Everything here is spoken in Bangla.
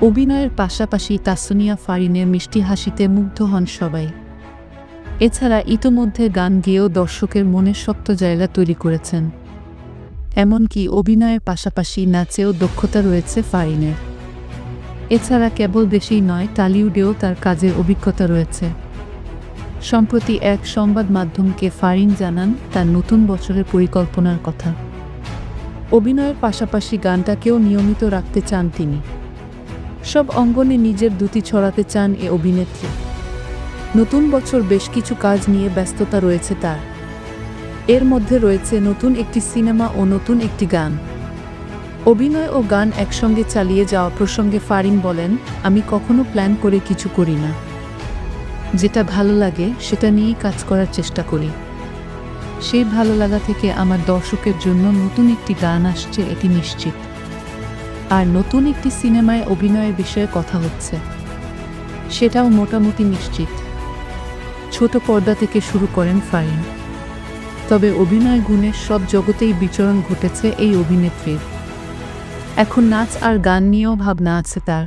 অভিনয়ের পাশাপাশি তাসনিয়া ফারিনের মিষ্টি হাসিতে মুগ্ধ হন সবাই। এছাড়া ইতোমধ্যে গান গেয়েও দর্শকের মনে শক্ত জায়গা তৈরি করেছেন। এমনকি অভিনয়ের পাশাপাশি নাচেও দক্ষতা রয়েছে ফারিনের। এছাড়া কেবল দেশেই নয়, টালিউডেও তার কাজের অভিজ্ঞতা রয়েছে। সম্প্রতি এক সংবাদ মাধ্যমকে ফারিন জানান তার নতুন বছরের পরিকল্পনার কথা। অভিনয়ের পাশাপাশি গানটাকেও নিয়মিত রাখতে চান তিনি। সব অঙ্গনে নিজের দুটি ছড়াতে চান এ অভিনেত্রী। নতুন বছর বেশ কিছু কাজ নিয়ে ব্যস্ততা রয়েছে তার। এর মধ্যে রয়েছে নতুন একটি সিনেমা ও নতুন একটি গান। অভিনয় ও গান একসঙ্গে চালিয়ে যাওয়া প্রসঙ্গে ফারিন বলেন, আমি কখনো প্ল্যান করে কিছু করি না। যেটা ভালো লাগে, সেটা নিয়েই কাজ করার চেষ্টা করি। সেই ভালো লাগা থেকে আমার দর্শকের জন্য নতুন একটি গান আসছে এটি নিশ্চিত। আর নতুন একটি সিনেমায় অভিনয়ের বিষয়ে কথা হচ্ছে। সেটাও মোটামুটি নিশ্চিত। ছোট পর্দা থেকে শুরু করেন ফারিন তবে অভিনয় গুণে সব জগতেই বিচরণ ঘটেছে এই অভিনেত্রীর। এখন নাচ আর গান নিয়েও ভাবনা আছে তার।